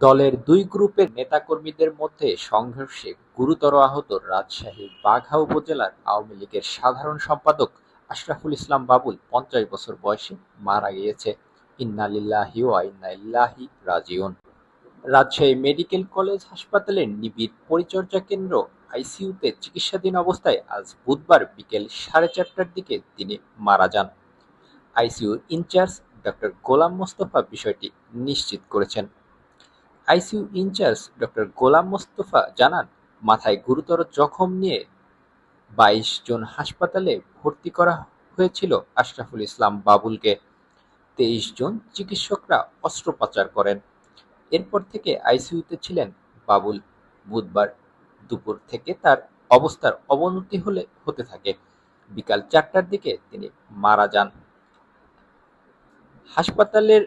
দলের দুই গ্রুপের নেতাকর্মীদের মধ্যে সংঘর্ষে গুরুতর আহত রাজশাহীর বাঘা উপজেলার আওয়ামী লীগের সাধারণ সম্পাদক আশরাফুল ইসলাম বাবুল পঞ্চাশ বছর বয়সে মারা গিয়েছে। ইন্না লিল্লাহি ওয়া রাজিউন। রাজশাহী মেডিকেল কলেজ হাসপাতালের নিবিড় পরিচর্যা কেন্দ্র আইসিইউতে চিকিৎসাধীন অবস্থায় আজ বুধবার বিকেল সাড়ে চারটার দিকে তিনি মারা যান। আইসিইউর ইনচার্জ ডক্টর গোলাম মোস্তফা বিষয়টি নিশ্চিত করেছেন। ICU incharge doctor Golam Mostafa জানান, মাথায় গুরুতর জখম নিয়ে বাইশ জন হাসপাতালে ভর্তি করা হয়েছিল আশরাফুল ইসলাম বাবুলকে। তেইশ জন চিকিৎসকরা অস্ত্রোপচার করেন। এরপর থেকে আইসিইউতে ছিলেন বাবুল। বুধবার দুপুর থেকে তার অবস্থার অবনতি হলে, হতে থাকে। বিকাল চারটার দিকে তিনি মারা যান। হাসপাতালের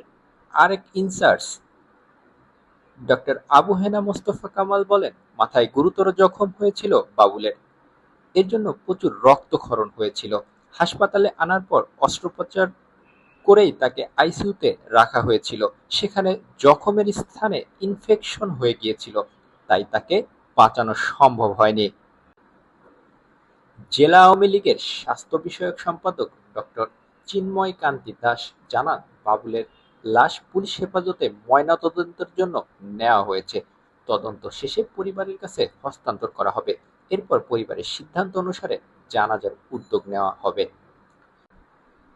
আরেক ইনচার্জ ডক্টর আবু হেনা মোস্তফা কামাল বলেন, মাথায় গুরুতর জখম হয়েছিল বাবুলের এর জন্য প্রচুর রক্তক্ষরণ হয়েছিল। হাসপাতালে আনার পর অস্ত্রোপচার করেই তাকে আইসিইউতে রাখা হয়েছিল। সেখানে জখমের স্থানে ইনফেকশন হয়ে গিয়েছিল। তাই তাকে বাঁচানো সম্ভব হয়নি। জেলা আওয়ামী লীগের স্বাস্থ্য বিষয়ক সম্পাদক ডক্টর চিন্ময় কান্তি দাস জানান, বাবুলের লাশ পুলিশ হেফাজতে ময়নাতদন্তের জন্য নেওয়া হয়েছে। তদন্ত শেষে পরিবারের কাছে হস্তান্তর করা হবে। এরপর পরিবারের সিদ্ধান্ত অনুসারে জানাজার উদ্যোগ নেওয়া হবে।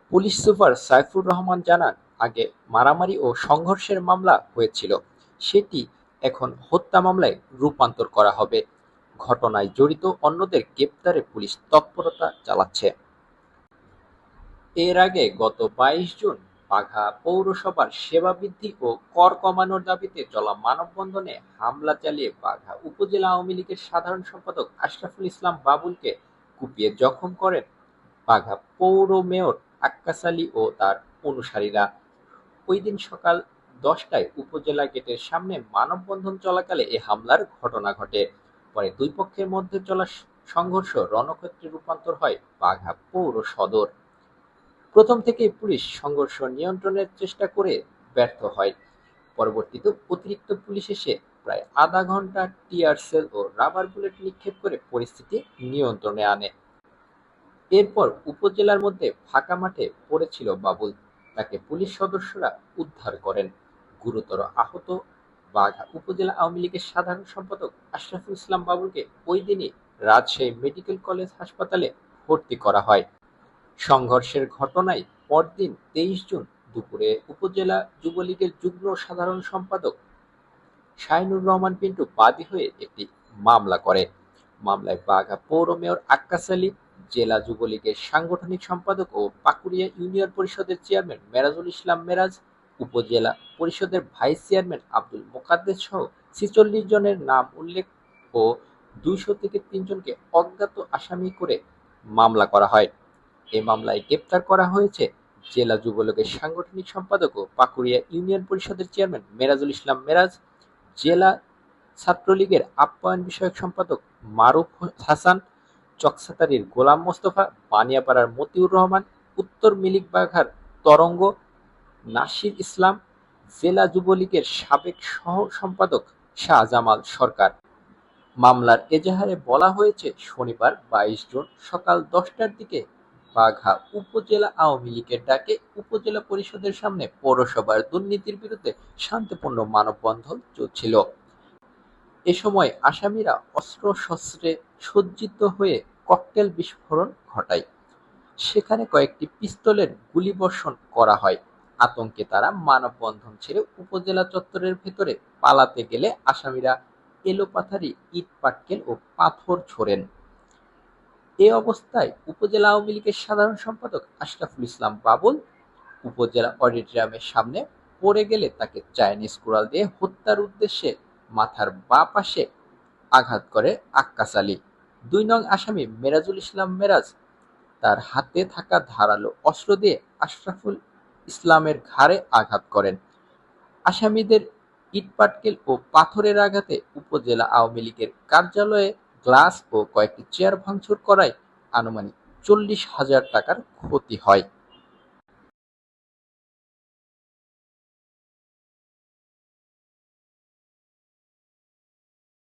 পুলিশ সুপার সাইফুর রহমান জানান, আগে মারামারি ও সংঘর্ষের মামলা হয়েছিল। সেটি এখন হত্যা মামলায় রূপান্তর করা হবে। ঘটনায় জড়িত অন্যদের গ্রেপ্তারে পুলিশ তৎপরতা চালাচ্ছে। এর আগে গত বাইশ জুন বাঘা পৌরসভার সেবা বৃদ্ধি ও কর কমানোর দাবিতে চলা মানববন্ধনে হামলা চালিয়ে বাঘা উপজেলা আওয়ামী লীগের সাধারণ সম্পাদক আশরাফুল ইসলাম বাবুলকে কুপিয়ে জখম করেন বাঘা পৌর মেয়র আক্কাস আলী ও তার অনুসারীরা। ওই দিন সকাল দশটায় উপজেলা গেটের সামনে মানববন্ধন চলাকালে এ হামলার ঘটনা ঘটে। পরে দুই পক্ষের মধ্যে চলা সংঘর্ষ রণক্ষেত্রে রূপান্তর হয় বাঘা পৌর সদর। প্রথম থেকেই পুলিশ সংঘর্ষ নিয়ন্ত্রণের চেষ্টা করে ব্যর্থ হয়। পরবর্তীতে অতিরিক্ত পুলিশ এসে প্রায় আধা ঘণ্টা টিয়ার সেল ও রাবার বুলেট নিক্ষেপ করে পরিস্থিতি নিয়ন্ত্রণে আনে। এরপর উপজেলার মধ্যে ফাঁকা মাঠে পড়েছিল বাবুল। তাকে পুলিশ সদস্যরা উদ্ধার করেন। গুরুতর আহত বাঘা উপজেলা আওয়ামী লীগের সাধারণ সম্পাদক আশরাফুল ইসলাম বাবুলকে ওই দিনই রাজশাহী মেডিকেল কলেজ হাসপাতালে ভর্তি করা হয়। সংঘর্ষের ঘটনায় পরদিন তেইশ জুন দুপুরে উপজেলা যুবলীগের যুগ্ম সাধারণ সম্পাদক শাহিনুর রহমান পিন্টু বাদী হয়ে একটি মামলা করে। মামলায় বাঘা পৌর মেয়র আক্কাস আলী, জেলা যুবলীগের সাংগঠনিক সম্পাদক ও পাকুড়িয়া ইউনিয়ন পরিষদের চেয়ারম্যান মেরাজুল ইসলাম মেরাজ, উপজেলা পরিষদের ভাইস চেয়ারম্যান আব্দুল মোকাদ্দেস সহ ছিচল্লিশ জনের নাম উল্লেখ ও দুইশো থেকে তিনজনকে অজ্ঞাত আসামি করে মামলা করা হয়। এ মামলায় গ্রেপ্তার করা হয়েছে। জেলা যুবলীগের সাংগঠনিক সম্পাদক ও পাকুড়িয়া ইউনিয়ন পরিষদের চেয়ারম্যান মেরাজুল ইসলাম মেরাজ, জেলা ছাত্রলীগের আপ্যায়ন বিষয়ক সম্পাদক মারুফ হাসান, চকসাতারির গোলাম মোস্তফা, বানিয়াপাড়ার মতিউর রহমান, উত্তর মিলিকবাঘার তরঙ্গ, নাসির ইসলাম, জেলা যুবলীগের সাবেক সহ সম্পাদক শাহজামাল সরকার। মামলার এজাহারে বলা হয়েছে, শনিবার বাইশ জুন সকাল দশটার দিকে বাঘা উপজেলা আওয়ামী লীগের ডাকে উপজেলা পরিষদের সামনে পৌরসভার দুর্নীতির বিরুদ্ধে শান্তিপূর্ণ মানববন্ধন চলছিল। এ সময় আসামিরা অস্ত্র-শস্ত্রে সজ্জিত হয়ে ককটেল বিস্ফোরণ ঘটায়। সেখানে কয়েকটি পিস্তলের গুলিবর্ষণ করা হয়। আতঙ্কে তারা মানববন্ধন ছেড়ে উপজেলা চত্বরের ভেতরে পালাতে গেলে আসামিরা এলোপাথারি ইট-পাটকেল ও পাথর ছোড়েন। এ অবস্থায় উপজেলা আওয়ামী লীগের সাধারণ সম্পাদক আশরাফুল ইসলাম বাবুল উপজেলা অডিটোরিয়ামের সামনে পড়ে গেলে তাকে চাইনিজ কুড়াল দিয়ে হত্যার উদ্দেশ্যে মাথার বা পাশে আঘাত করে আক্কাস আলী। দুই নং আসামি মেরাজুল ইসলাম মেরাজ তার হাতে থাকা ধারালো অস্ত্র দিয়ে আশরাফুল ইসলামের ঘাড়ে আঘাত করেন। আসামিদের ইটপাটকেল ও পাথরের আঘাতে উপজেলা আওয়ামী লীগের কার্যালয়ে গ্লাস ও কয়েকটি চেয়ার ভাঙচুর করায় আনুমানিক চল্লিশ হাজার টাকার ক্ষতি হয়।